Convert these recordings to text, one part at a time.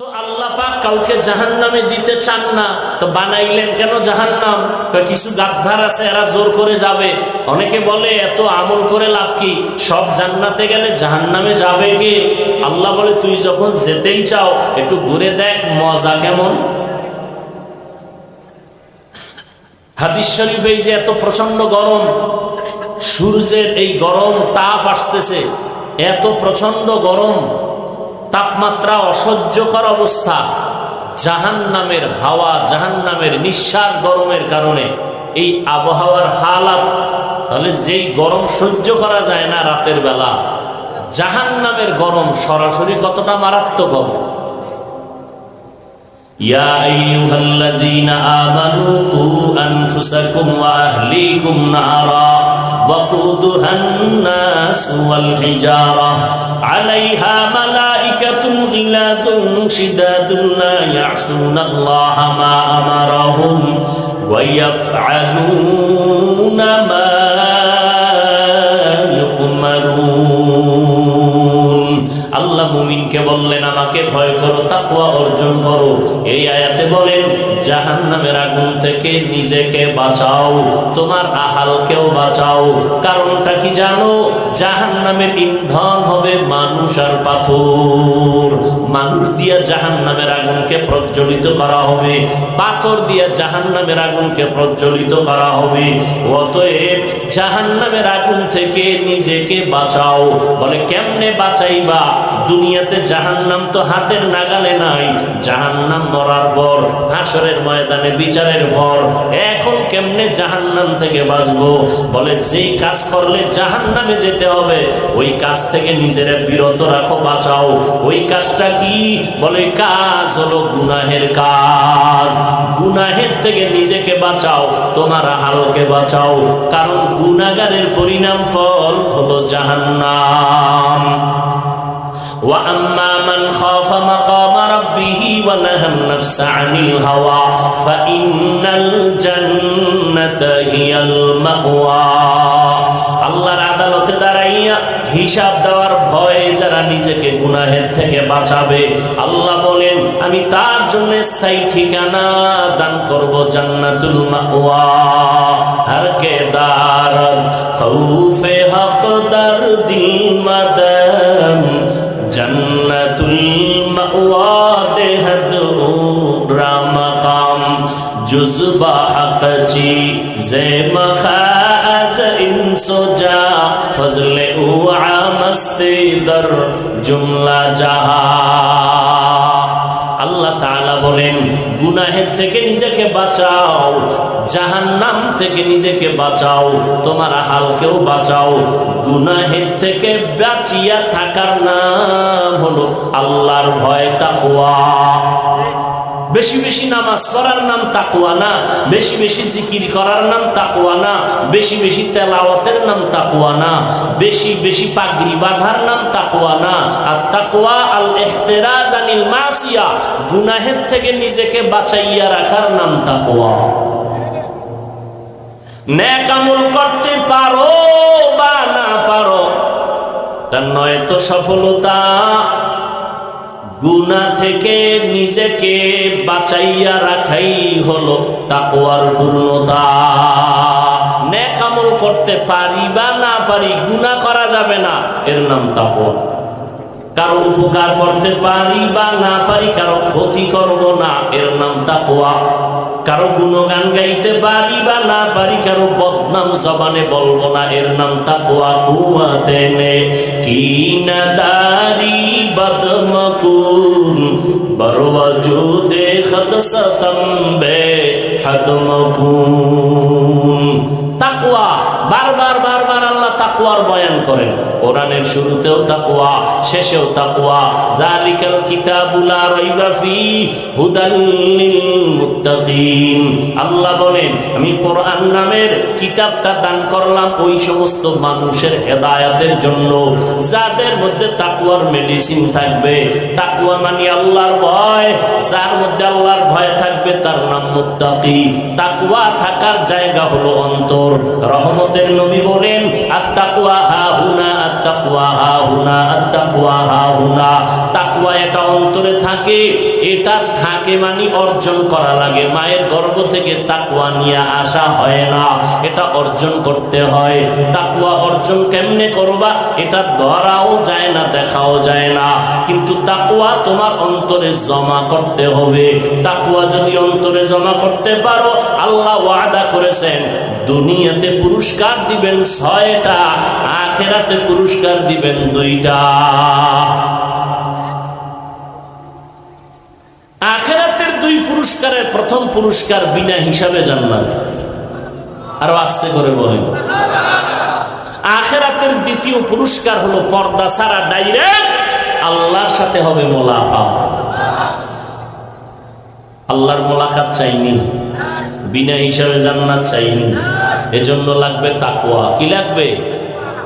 তো আল্লাহ পাক কাউকে জাহান নামে দিতে চান না, তো বানাইলেন কেন জাহান নাম কিছু গাদ্ধার আছে, এরা জোর করে যাবে। অনেকে বলে, এত আমল করে লাভ কি? সব জান্নাতে গেলে জাহান নামে যাবে কি? আল্লাহ বলে, তুই যখন যেতেই চাও, একটু ঘুরে দেখ, মজা কেমন? হাদিস শরীফ এই যে এত প্রচণ্ড গরম, সূর্যের এই গরম তাপ আসতেছে, এত প্রচণ্ড গরম তাপমাত্রা অসহ্যকর অবস্থা জাহান নামের হাওয়া জাহান নামের নিঃশ্বাস গরমের কারণে এই আবহাওয়ার হালাত তাহলে যেই গরম সহ্য করা যায় না রাতের বেলা জাহান নামের গরম সরাসরি কতটা মারাত্মক হবে يا أيها الذين آمنوا قوا أنفسكم وأهليكم نارا وقودها الناس والحجارة عليها ملائكة غلاظ شداد لا يعصون الله ما أمرهم ويفعلون ما আল্লাহ বললেন, আমাকে ভয় করো তাকুয়া অর্জন করো। এই আয়াতে বলেন, জাহান্নামের আগুন থেকে নিজেকে বাঁচাও, তোমার আহালকেও বাঁচাও। কারণটা কি জানো? জাহান্নামের ইন্ধন হবে মানুষ আর পাথর। মানুষ দিয়া জাহান্নামের আগুনকে প্রজ্বলিত করা হবে, পাথর দিয়া জাহান্নামের আগুনকে প্রজ্বলিত করা হবে। অতএব জাহান্নামের আগুন থেকে নিজেকে বাঁচাও। বলে, কেমনে বাঁচাইবা? দুনিয়াতে জাহান্নাম তো হাতের নাগালে নাই, জাহান্নাম মরার পর, হাসরের ময়দানে বিচারের পর, এখন কেমনে জাহান্নাম থেকে বাঁচবো? বলে, যেই কাজ করলে জাহান্নামে যেতে হবে, ওই কাজ থেকে নিজেরা বিরত রাখো, বাঁচাও। ওই কাজটা কি বলে কাজ হলো গুনাহের কাজ গুনাহের থেকে নিজেকে বাঁচাও তোমার হালকে বাঁচাও কারণ গুনাগারের পরিণাম ফল হলো জাহান্নাম وأما من خاف مقام ربه ونهى النفس عن الهوى فإن الجنة هي المأوى আল্লাহর আদালতে দাঁড়াইয়া হিসাব দেওয়ার ভয়ে যারা নিজেকে গুনাহের থেকে বাঁচাবে। আল্লাহ বলেন, আমি তার জন্য স্থায়ী ঠিকানা দান করব জান্নাতুল মাওয়া। হর কে দার খৌফে হক দর দিল জন্নতুল মাওয়া দেহদ রামকাম জুজবা হক জি জে মখাত ইনসোজা ফজলে উআ দর জুমলা জাহা। আল্লাহ তাআলা বলেন, গুনাহের থেকে নিজেকে বাঁচাও জাহান নাম থেকে নিজেকে বাঁচাও, তোমার হালকেও বাঁচাও। গুনাহের থেকে বাঁচিয়া থাকার নাম হলো আল্লাহর ভয় তাকওয়া বেশি বেশি নামাজ পড়ার নাম তাকুয়া না, বেশি বেশি জিকির করার নাম তাকুয়া না, বেশি বেশি তেলাওয়াতের নাম তাকুয়া না, বেশি বেশি পাগড়ি বাঁধার নাম তাকুয়া না। আর তাকুয়া আল এহতেরাজ আনিল মাসিয়া, গুনাহের থেকে নিজেকে বাঁচাইয়া রাখার নাম তাকুয়া ন্যাক আমল করতে পারো বা না পারো, তার নয় তো সফলতা। গুনা থেকে নিজেকে বাঁচাইয়া রাখাই হলো তাকোয়ার পূর্ণতা। নেকামল করতে পারি বা না পারি গুনা করা যাবে না, এর নাম তাকওয়া। কারও উপকার করতে পারি বা না পারি, কারও ক্ষতি করব না, এর নাম তাকওয়া। কারও গুণগান গাইতে পারি বা না পারি, কারও বদনাম জবানে বলব না, এর নাম তাকওয়া কুয়াতে নে কি না দারি বদমকুন বরওয়াজু দেখত সতম্বে হদমকুন তাকওয়া বারবার বারবার আল্লাহ তাকওয়ার বয়ান করেন। কোরআনের শুরুতেও তাকওয়া, শেষেও তাকওয়া। যালিকাল কিতাবুলা রাইবা ফি হুদাল লিল মুত্তাকিন আল্লাহ বলেন, আমি কোরআন নামের কিতাবটা দান করলাম ওই সমস্ত মানুষের হেদায়াতের জন্য। যাদের মধ্যে তাকওয়ার মেডিসিন থাকবে, তাকওয়া মানে আল্লাহর ভয়। যার মধ্যে আল্লাহর ভয় থাকবে, তার নাম মুত্তাকি। তাকওয়া থাকার জায়গা হলো অন্তর। রহমতের নবী বলেন আর তাকওয়া হা হুনা আত্তাকওয়া হাহুনা আত্তাকওয়া হাহুনা। তাকওয়া এটা অন্তরে থাকে, এটা থাকে মানে অর্জন করা লাগে। মায়ের গর্ভ থেকে তাকওয়া নিয়ে আসা হয় না, এটা অর্জন করতে হয়। তাকওয়া অর্জন কেমনে করবা? এটা ধরাও যায় না, দেখাও যায় না। কিন্তু তাকওয়া তোমার অন্তরে জমা করতে হবে। তাকওয়া যদি অন্তরে জমা করতে পারো, আল্লাহ ওয়াদা করেছেন দুনিয়াতে পুরস্কার দিবেন ছয়টা, আখেরাতে পুরস্কার দিবেন দুইটা। আখেরাতের দুই পুরস্কারের প্রথম পুরস্কার বিনা হিসাবে জান্নাত। আরও আস্তে করে বলেন। আখেরাতের দ্বিতীয় পুরস্কার হলো পর্দা ছাড়া ডাইরেক্ট আল্লাহর সাথে হবে মোলাকাত। আল্লাহর মোলাকাত চাইনি। বিনা হিসাবে জান্নাত চাইনি। এজন্য লাগবে তাকওয়া। কি লাগবে?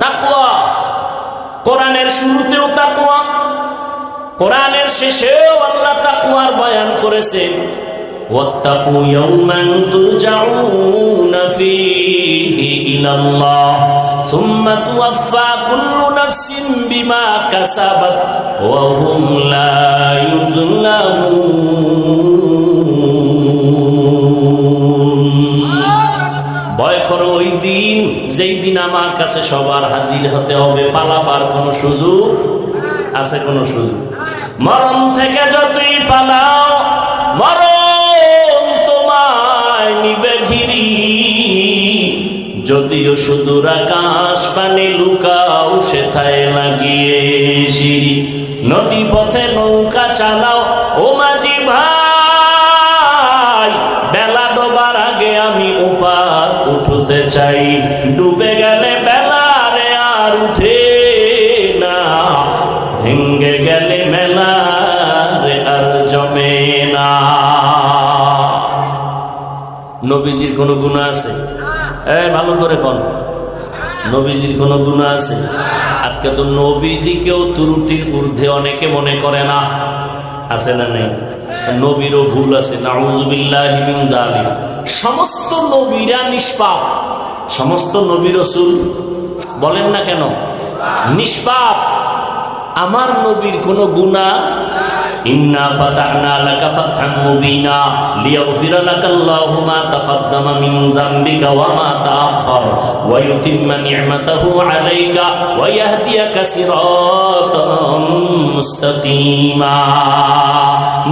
তাকওয়া। কোরআনের শুরুতেও তাকওয়া। কোরআনের শেষেও আল্লাহ তাকওয়ার বয়ান করেছেন, ওয়াত্তাকু কুল্লু কাসাবাত, ওয়া হুম লা দিন আমার কাছে সবার হাজির হতে হবে, পালাবার কোনো সুযোগ আছে, কোনো সুযোগ? মরণ থেকে যতই পালাও, মরণ তোমায় নিবে ঘিরি। যদিও সুদূর আকাশ পানি লুকাও, সেথায় লাগিয়ে সিঁড়ি। নদী পথে নৌকা চালাও ও মাঝি নবীজির কোনো গুণ আছে? এ, ভালো করে কোন। নবীজির কোনো গুণ আছে? আজকে তো নবীজিকেও ত্রুটির ঊর্ধ্বে অনেকে মনে করে না। আছে না নেই? নবীরও ভুল আছে। সমস্ত নবীরা নিষ্পাপ। সমস্ত নবী রসুল, বলেন না কেন? নিষ্পাপ। আমার নবীর কোনো গুণা ইন্না ফাতাহনা লাকা ফাতহান মুবিনা লিয়াগফিরা লাকাল্লাহু মা তাকাদ্দামা মিন যামবিকা ওয়া মা তাআখার ওয়া ইউতিম্মা নি'মাতাহু আলাইকা ওয়া ইয়াহদিয়াকা সিরাতাম মুস্তাকিমা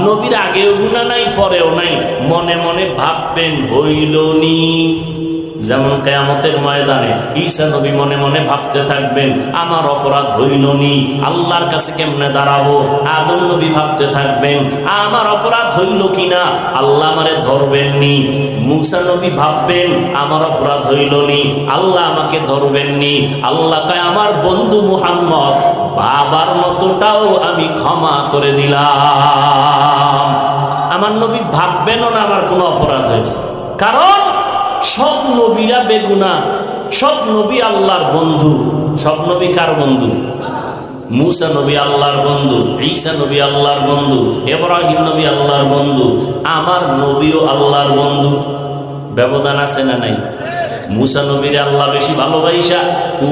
নবীর আগেও গুণা নাই, পরেও নাই, মনে মনে ভাববেন, হইলনি। যেমন কেয়ামতের ময়দানে ঈসা নবী মনে মনে ভাবতে থাকবেন, আমার অপরাধ হইল নি, আল্লাহর কাছে কেমনে দাঁড়াবো? আদম নবী ভাবতে থাকবেন, আমার অপরাধ হইল কিনা? আল্লাহ আমারে ধরবেন নি। মুসা নবী ভাববেন, আমার অপরাধ হইল নি। আল্লাহ আমাকে ধরবেন নি। আল্লাহ কয়, আমার বন্ধু মুহাম্মদ, বাবার মতোটাও আমি ক্ষমা করে দিলাম। আমার নবী ভাববেনও না আমার কোনো অপরাধ হয়েছে। কারণ সব নবীরা বেগুনা, সব নবী আল্লাহর বন্ধু। সব নবী কার বন্ধু? মুসা নবী আল্লাহর বন্ধু, ঈসা নবী আল্লাহর বন্ধু এব্রাহিম নবী আল্লাহর বন্ধু, আমার নবীও আল্লাহর বন্ধু। ব্যবধান আছে না নাই? মুসা নবীর আল্লাহ বেশি ভালোবাসা,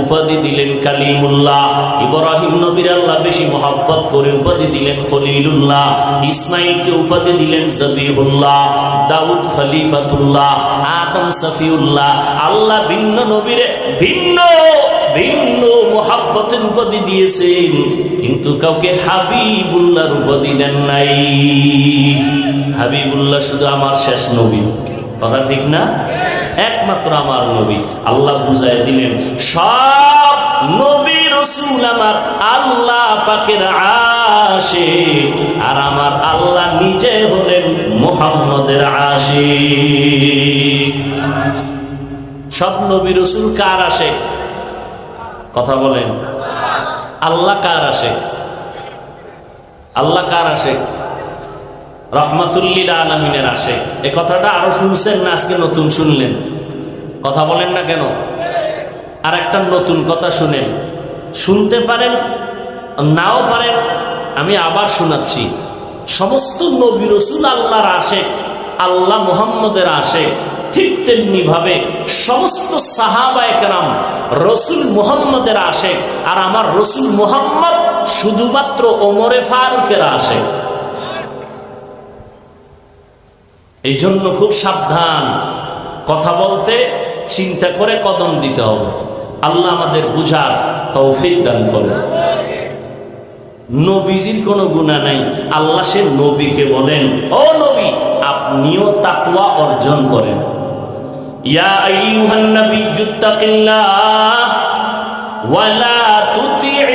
উপাধি দিলেন কালিমুল্লাহ। ইব্রাহিম নবীর আল্লাহ বেশি মহাব্বত করে উপাধি দিলেন খলিলুল্লাহ। ইসমাইলকে উপাধি দিলেন জবিহুল্লাহ। দাউদ খলিফাতুল্লাহ। আদম সফিউল্লাহ। আল্লাহ ভিন্ন নবীরে ভিন্ন ভিন্ন মোহাব্বতের উপাধি দিয়েছেন। কিন্তু কাউকে হাবিবুল্লাহর উপাধি দেন নাই। হাবিবুল্লাহ শুধু আমার শেষ নবী। কথা ঠিক না? একমাত্র আমার নবী। আল্লাহ বুঝাই দিলেন, সব নবী রসুল আমার আল্লাহ পাকের আসে আর আমার আল্লাহ নিজে হলেন মোহাম্মদের আসে সব নবী রসুল কার আসে কথা বলেন। আল্লাহ কার আসে আল্লাহ কার আসে রহমাতুল্লিল আলমিনের আসে। এ কথাটা আরও শুনছেন না? আজকে নতুন শুনলেন। কথা বলেন না কেন? আর একটা নতুন কথা শুনেন। শুনতে পারেন, নাও পারেন, আমি আবার শোনাচ্ছি। সমস্ত নবী রসুল আল্লাহর আসে আল্লাহ মুহাম্মদের আসে ঠিক তেমনি ভাবে সমস্ত সাহাবা একরাম রসুল মুহাম্মদের আশেক, আর আমার রসুল মুহাম্মদ শুধুমাত্র ওমরে ফারুকের আশেক। এই জন্য খুব সাবধান। কথা বলতে, চিন্তা করে কদম দিতে হবে। আল্লাহ আমাদের বুঝার তৌফিক দান করে নবীজির কোনো গুণা নাই। আল্লাহ সে নবীকে বলেন, ও নবী, আপনিও তাকওয়া অর্জন করেন। ইয়া তুতি'ল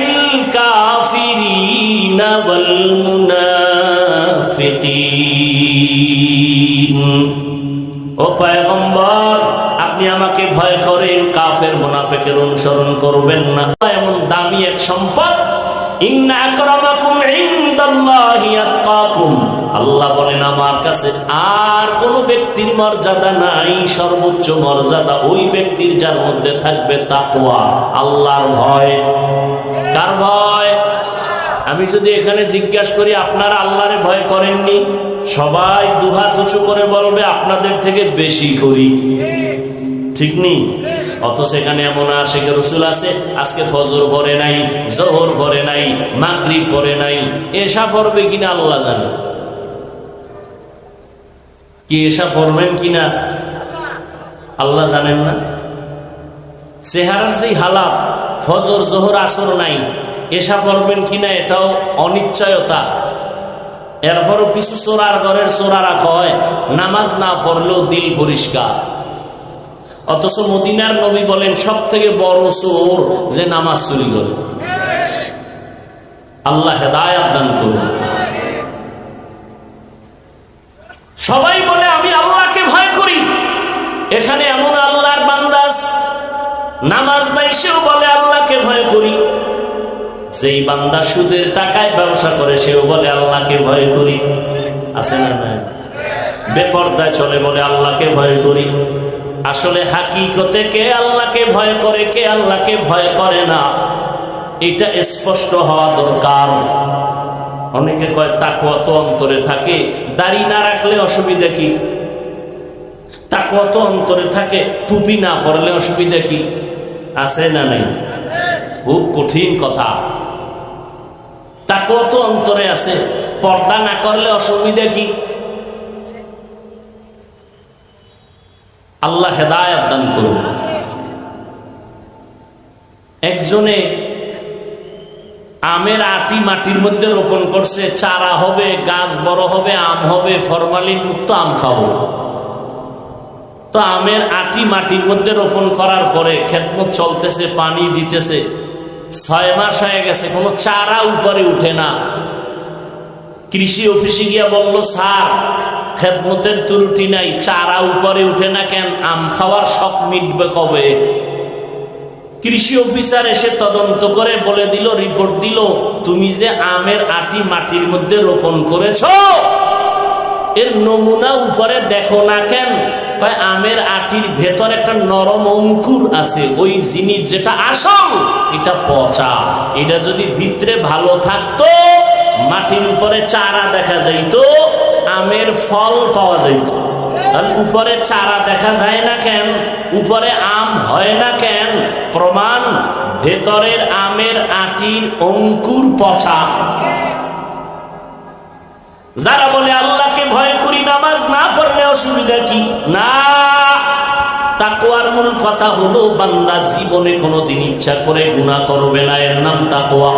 আপনি আমাকে ভয় করেন, কাফের মুনাফিকের অনুসরণ করবেন না। এমন দামি এক সম্পদ। আল্লাহ বলেন, আমার কাছে আর কোন ব্যক্তির মর্যাদা নাই। সর্বোচ্চ মর্যাদা ওই ব্যক্তির যার মধ্যে থাকবে তাকওয়া, আল্লাহর ভয়। কার ভয়? আমি যদি এখানে জিজ্ঞাসা করি, আপনারা আল্লাহরে ভয় করেননি? সবাই দুহাত উঁচু করে বলবে, আপনাদের থেকে বেশি করি। ঠিক নেই অত সেখানে এমন আশেখ রসুল আছে, আজকে ফজর পরে নাই, জহর পরে নাই, মাগরিব পরে নাই এসা পড়বে কিনা আল্লাহ জানে। কি এসা পড়বেন কিনা আল্লাহ জানেন না? চেহারার যেই হালাত, ফজর, জোহর, আসর নাই এসা পড়বেন কিনা এটাও অনিশ্চয়তা। এরপরও কিছু চোরার ঘরের চোরারা কয়, নামাজ না পড়লেও দিল পরিষ্কার। অথচ মদিনার নবী বলেন সব থেকে বড় চোর যে নামাজ চুরি করে। আল্লাহ হেদায়াত দান করুন। সবাই বলে, আমি আল্লাহকে ভয় করি। এখানে এমন আল্লাহর বান্দাস নামাজ নাই, সেও বলে করি যেই বান্দা সুদের টাকায় ব্যবসা করে, সেও বলে, আল্লাহকে ভয় করি। আছে না না বেপর্দায় চলে বলে, আল্লাহকে ভয় করি। আসলে হাকিকতে কে আল্লাহকে ভয় করে, কে আল্লাহকে ভয় করে না? এটা স্পষ্ট হওয়া দরকার। অনেকে কয় তাকুয়া তো অন্তরে থাকে। দাড়ি না রাখলে অসুবিধা কি? তাকুয়া তো অন্তরে থাকে, টুপি না পরলে অসুবিধা কি? আছে না নেই? খুব কঠিন কথা। তাকুয়া তো অন্তরে আছে? পর্দা না করলে অসুবিধা কি? আল্লাহ হেদায়াত দান করুন। একজনে আমের আটি মাটির মধ্যে রোপণ করছে, চারা হবে, গাছ বড় হবে, আম হবে, ফরমালিন মুক্ত আম খাব। তো আমের আটি মাটির মধ্যে রোপণ করার পরে খেতমত চলতেছে, পানি দিতেছে। ছয় মাস হয়ে গেছে, কোনো চারা উপরে উঠে না। কৃষি অফিসে গিয়া বলল, স্যার, খেদমতের ত্রুটি নাই, চারা উপরে উঠে না কেন? আম খাওয়ার শখ মিটবে কবে? কৃষি অফিসার এসে তদন্ত করে বলে দিল, রিপোর্ট দিল, তুমি যে আমের আটি মাটির মধ্যে রোপণ করেছ, এর নমুনা উপরে দেখো না কেন? আমের আটির ভেতর একটা নরম অঙ্কুর আছে। ওই জিনিস যেটা আসল, এটা পচা। এটা যদি ভিতরে ভালো থাকতো, মাটির উপরে চারা দেখা যাইতো, আমের ফল পাওয়া যাইত। উপরে চারা দেখা যায় না কেন? উপরে আম হয় না কেন? প্রমাণ, ভেতরের আমের আটির অঙ্কুর পচা। যারা বলে আল্লাহকে ভয় করি, নামাজ না অসুবিধা কি? না তাকোয়ার মূল কথা হলো, বান্দা জীবনে কোনোদিন ইচ্ছা করে গুণা করবে না, এর নাম তাকোয়া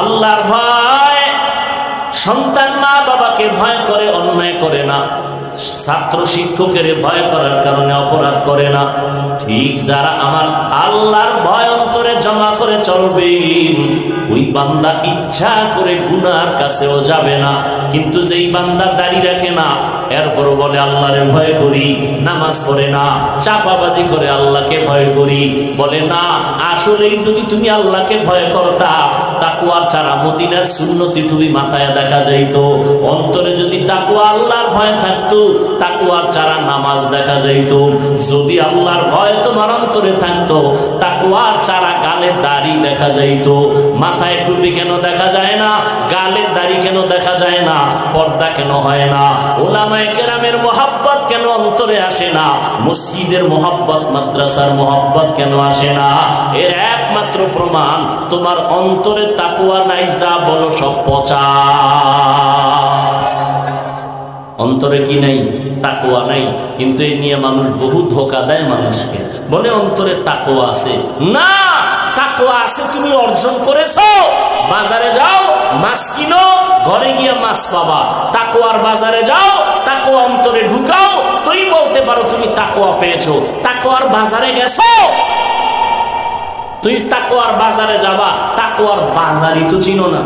আল্লাহর ভয়, সন্তান মা বাবাকে ভয় করে, অন্যায় করে না। ছাত্র শিক্ষকের ভয় করার কারণে অপরাধ করে না। ঠিক যারা আমার আল্লাহর ভয় অন্তরে জমা করে চলবে, ওই বান্দা ইচ্ছা করে গুনার কাছেও যাবে না। কিন্তু যেই বান্দা দাড়ি রাখে না, এরপরও বলে, আল্লাহরে ভয় করি, নামাজ পড়ে না, চাপাবাজি করে আল্লাহকে ভয় করি। বলে, না, আসলেই যদি তুমি আল্লাহকে ভয় করতা তাকুয়ার ছাড়া মদিনার সুন্নতি টুবি মাথায় দেখা যাইতো। অন্তরে যদি তাকুয়া আল্লাহর ভয় থাকতো তাকুয়ার চারা নামাজ দেখা যাইতো। যদি আল্লাহর ভয় তোমার অন্তরে থাকতো তাকুয়ার চারা গালে দাড়ি দেখা যাইতো। মাথায় টুপি কেন দেখা যায় না? গালে দাড়ি কেন দেখা যায় না? পর্দা কেন হয় না? ওলামায় কেরামের মোহাব্বত কেন অন্তরে আসে না? মসজিদের মোহাব্বত, মাদ্রাসার মোহাব্বত কেন আসে না? এর একমাত্র প্রমাণ, তোমার অন্তরে তাকুয়া নাই, যা বলো সব পচা অন্তরে কি নাই? তাকুয়া নাই। কিন্তু এই নিয়ে মানুষ বহু ধোকা দেয় মানুষকে। বলে অন্তরে তাকুয়া আছে। না আছে তুমি অর্জন করেছ। বাজারে যাও, মাছ কিনো, ঘরে গিয়ে মাছ পাবা। তাকুয়ার বাজারে যাও, তাকুয়া অন্তরে ঢুকাও। তুই বলতে পারো তুমি তাকুয়া পেয়েছ। তাকুয়ার বাজারে গেছো। তুই তাকুয়ার বাজারে যাবা তাকুয়ার বাজারই তো চিনো না।